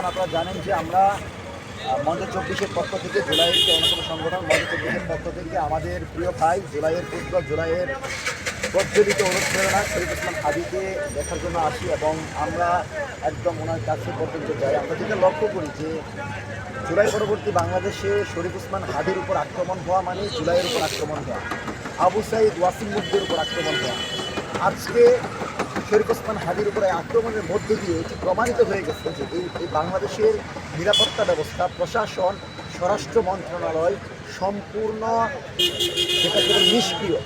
বন্ধুগণ আপনারা জানেন যে আমরা মঞ্চ চব্বিশের পক্ষ থেকে জুলাইয়ের যে অন্যতম সংগঠন, মঞ্চ চব্বিশের পক্ষ থেকে আমাদের প্রিয় ভাই জুলাইয়ের পুত্র, জুলাইয়ের প্রজ্বলিত অনুপ্রেরণা শরীফ ইসলাম হাদিকে দেখার জন্য আসি এবং আমরা একদম ওনার কাছে পর্যন্ত যাই। আমরা যেটা লক্ষ্য করি যে জুলাই পরবর্তী বাংলাদেশে শরীফ উসমান হাদির উপর আক্রমণ হওয়া মানে জুলাইয়ের উপর আক্রমণ হওয়া। আবু সাইদ ওয়াসিম মুদ্দের উপর আক্রমণ হওয়া। আজকে শরীফ ওসমান হাদির উপরে আক্রমণের মধ্য দিয়ে এটি প্রমাণিত হয়ে গেছে যে এই বাংলাদেশের নিরাপত্তা ব্যবস্থা, প্রশাসন, স্বরাষ্ট্র মন্ত্রণালয় সম্পূর্ণ যেটা নিষ্ক্রিয়।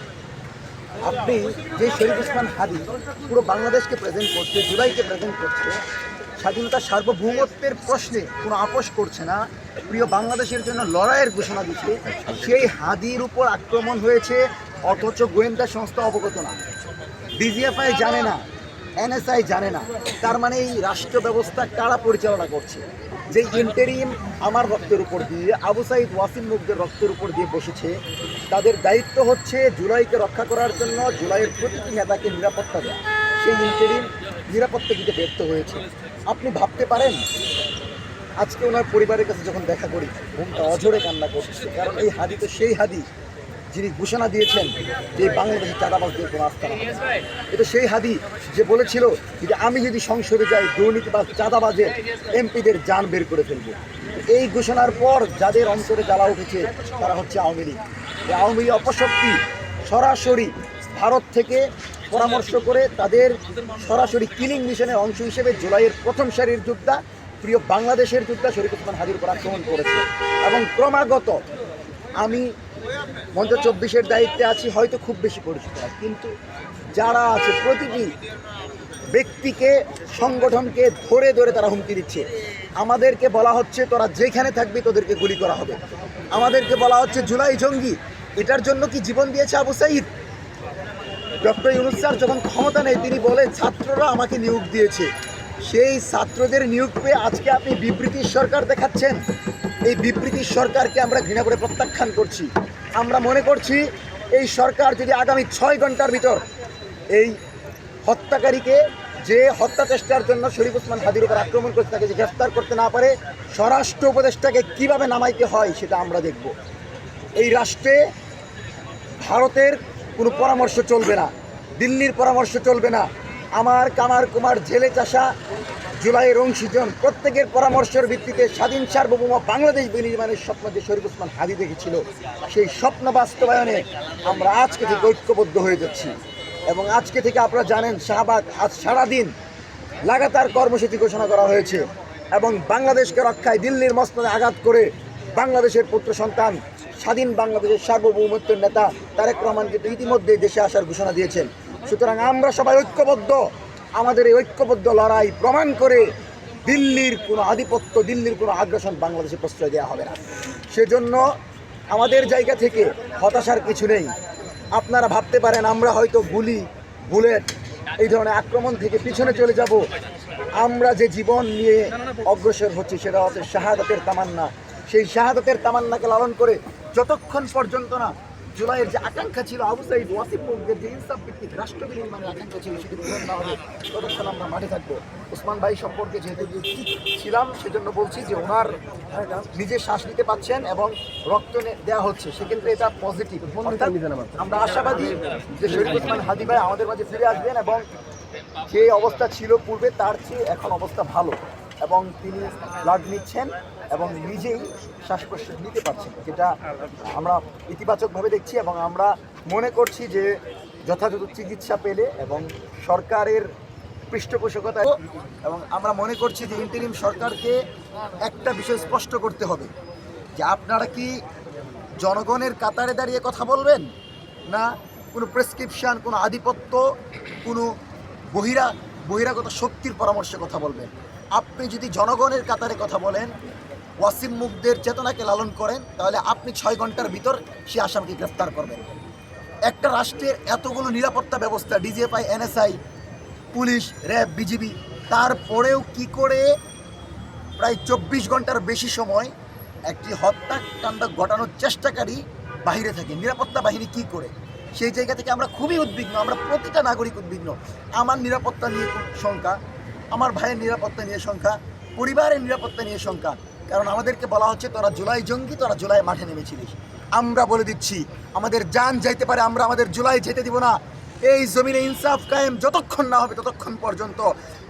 আপনি যে শরীফ ওসমান হাদি পুরো বাংলাদেশকে প্রেজেন্ট করছে জুলাইকে প্রেজেন্ট করছে, স্বাধীনতা সার্বভৌমত্বের প্রশ্নে কোনো আপোষ করছে না, প্রিয় বাংলাদেশের জন্য লড়াইয়ের ঘোষণা দিচ্ছে, সেই হাদির উপর আক্রমণ হয়েছে, অথচ গোয়েন্দা সংস্থা অবগত না। ডিজিএফআই জানে না এনএসআই জানে না। তার মানে এই রাষ্ট্র ব্যবস্থা কারা পরিচালনা করছে? যে ইন্টেরিম আমার রক্তের উপর দিয়ে, আবু সাইদ ওয়াসিম মুখদের রক্তের উপর দিয়ে বসেছে, তাদের দায়িত্ব হচ্ছে জুলাইকে রক্ষা করার জন্য জুলাইয়ের প্রতিটি নেতাকে নিরাপত্তা দেওয়া সেই ইন্টেরিম নিরাপত্তা দিতে ব্যর্থ হয়েছে। আপনি ভাবতে পারেন, আজকে ওনার পরিবারের কাছে যখন দেখা করি, ঘুমটা অঝরে কান্না করছে, কারণ এই হাদি তো সেই হাদি যিনি ঘোষণা দিয়েছেন যে বাংলাদেশের চাঁদাবাজদের কোনো আস্থা না। এটা সেই হাদি যে বলেছিল যে আমি যদি সংসদে যাই দুর্নীতি বা চাঁদাবাজের এমপিদের যান বের করে ফেলব। এই ঘোষণার পর যাদের অন্তরে জ্বালা উঠেছে, তারা হচ্ছে আওয়ামী লীগ। আওয়ামী লীগ অপশক্তি সরাসরি ভারত থেকে পরামর্শ করে তাদের সরাসরি কিলিং মিশনের অংশ হিসেবে জুলাইয়ের প্রথম সারির যোদ্ধা, প্রিয় বাংলাদেশের যোদ্ধা শরীফ ওসমান হাদির উপর আক্রমণ করেছে। এবং ক্রমাগত আমি মঞ্চ চব্বিশের দায়িত্বে আছি, হয়তো খুব বেশি পরিচিত কিন্তু যারা আছে, প্রতিটি ব্যক্তিকে, সংগঠনকে ধরে ধরে তারা হুমকি দিচ্ছে। আমাদেরকে বলা হচ্ছে, তোরা যেখানে থাকবি, তোদেরকে গুলি করা হবে। আমাদেরকে বলা হচ্ছে, জুলাই জঙ্গি, এটার জন্য কি জীবন দিয়েছে আবু সাইদ? ডক্টর ইউনুস স্যার যখন ক্ষমতা নেই তিনি বলেন, ছাত্ররা আমাকে নিয়োগ দিয়েছে। সেই ছাত্রদের নিয়োগ পেয়ে আজকে আপনি বিবৃতির সরকার দেখাচ্ছেন। এই বিবৃতির সরকারকে আমরা ঘৃণা করে প্রত্যাখ্যান করছি। আমরা মনে করছি এই সরকার যদি আগামী ছয় ঘণ্টার ভিতর এই হত্যাকারীকে যে হত্যা চেষ্টার জন্য শরীফ ওসমান হাদির উপর আক্রমণ করছে, তাকে যে গ্রেফতার করতে না পারে, স্বরাষ্ট্র উপদেষ্টাকে কীভাবে নামাইতে হয় সেটা আমরা দেখব। এই রাষ্ট্রে ভারতের কোনো পরামর্শ চলবে না, দিল্লির পরামর্শ চলবে না। আমার কামার কুমার জেলে চাষা জুলাইয়ের অংশীজন প্রত্যেকের পরামর্শের ভিত্তিতে স্বাধীন সার্বভৌম বাংলাদেশ বিনির্মাণের স্বপ্ন যে শরীফ ওসমান হাদি দেখেছিল, সেই স্বপ্ন বাস্তবায়নে আমরা আজকে থেকে ঐক্যবদ্ধ হয়ে যাচ্ছি। এবং আজকে থেকে আপনারা জানেন, শাহবাগ আজ সারাদিন লাগাতার কর্মসূচি ঘোষণা করা হয়েছে এবং বাংলাদেশকে রক্ষায় দিল্লির মস্তদে আঘাত করে বাংলাদেশের পুত্র সন্তান, স্বাধীন বাংলাদেশের সার্বভৌমত্বের নেতা তারেক রহমান কিন্তু ইতিমধ্যে দেশে আসার ঘোষণা দিয়েছেন। সুতরাং আমরা সবাই ঐক্যবদ্ধ। আমাদের এই ঐক্যবদ্ধ লড়াই প্রমাণ করে দিল্লির কোনো আধিপত্য, দিল্লির কোনো আগ্রাসন বাংলাদেশে প্রশ্রয় দেওয়া হবে না। সেজন্য আমাদের জায়গা থেকে হতাশার কিছু নেই। আপনারা ভাবতে পারেন, আমরা হয়তো গুলি, বুলেট এই ধরনের আক্রমণ থেকে পিছনে চলে যাব। আমরা যে জীবন নিয়ে অগ্রসর হচ্ছি সেটা হচ্ছে শাহাদাতের তামান্না। সেই শাহাদাতের তামান্নাকে লালন করে যতক্ষণ পর্যন্ত না জুলাইয়ের যে আকাঙ্ক্ষা ছিল আবু সাইদ ওয়াসিফ মুখদের যে ইনসাফ ভিত্তিক রাষ্ট্র বিনির্মাণের আকাঙ্ক্ষা ছিল সেটি পূরণ না হবে ততক্ষণ আমরা মাঠে থাকব। ওসমান ভাই সম্পর্কে যেহেতু ছিলাম সেজন্য বলছি যে ওনার নিজে শ্বাস নিতে পাচ্ছেন এবং রক্ত দেওয়া হচ্ছে। সেক্ষেত্রে এটা পজিটিভ আমরা আশাবাদী যে শরীফ ওসমান হাদি ভাই আমাদের মাঝে ফিরে আসবেন এবং যে অবস্থা ছিল পূর্বে তার চেয়ে এখন অবস্থা ভালো। এবং তিনি ব্লাড নিচ্ছেন এবং নিজেই শ্বাস প্রশ্বাস নিতে পারছেন, যেটা আমরা ইতিবাচকভাবে দেখছি এবং আমরা মনে করছি যে যথাযথ চিকিৎসা পেলে এবং সরকারের পৃষ্ঠপোষকতায় এবং আমরা মনে করছি যে ইন্টারিম সরকারকে একটা বিষয় স্পষ্ট করতে হবে, যে আপনারা কি জনগণের কাতারে দাঁড়িয়ে কথা বলবেন? না কোনো প্রেসক্রিপশান কোনো আধিপত্য, কোনো বহিরা, বহিরাগত শক্তির পরামর্শে কথা বলবেন? আপনি যদি জনগণের কাতারে কথা বলেন, ওয়াসিম মুখদের চেতনাকে লালন করেন, তাহলে আপনি ছয় ঘণ্টার ভিতর সে আসামকে গ্রেফতার করবেন। একটা রাষ্ট্রের এতগুলো নিরাপত্তা ব্যবস্থা, DGFI, NSI, police, RAB, BGB, তারপরেও কি করে প্রায় চব্বিশ ঘণ্টার বেশি সময় একটি হত্যাকাণ্ড ঘটানোর চেষ্টাকারী বাহিরে থাকে? নিরাপত্তা বাহিনী কি করে? সেই জায়গা থেকে আমরা খুবই উদ্বিগ্ন, আমরা প্রতিটা নাগরিক উদ্বিগ্ন। আমার নিরাপত্তা নিয়ে শঙ্কা। আমার ভাইয়ের নিরাপত্তা নিয়ে শঙ্কা, পরিবারের নিরাপত্তা নিয়ে শঙ্কা। কারণ আমাদেরকে বলা হচ্ছে, তোরা জুলাই জঙ্গি, তোরা জুলাই মাঠে নেমেছিলিস। আমরা বলে দিচ্ছি, আমাদের যান যাইতে পারে, আমরা আমাদের জুলাই যেতে দিব না। এই জমিনে ইনসাফ কায়েম যতক্ষণ না হবে ততক্ষণ পর্যন্ত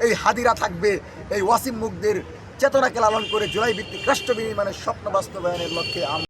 এই হাদিরা থাকবে, এই ওয়াসিম মুখদের চেতনাকে লালন করে জুলাই ভিত্তিক রাষ্ট্র বিনির্মাণের স্বপ্ন বাস্তবায়নের লক্ষ্যে আমরা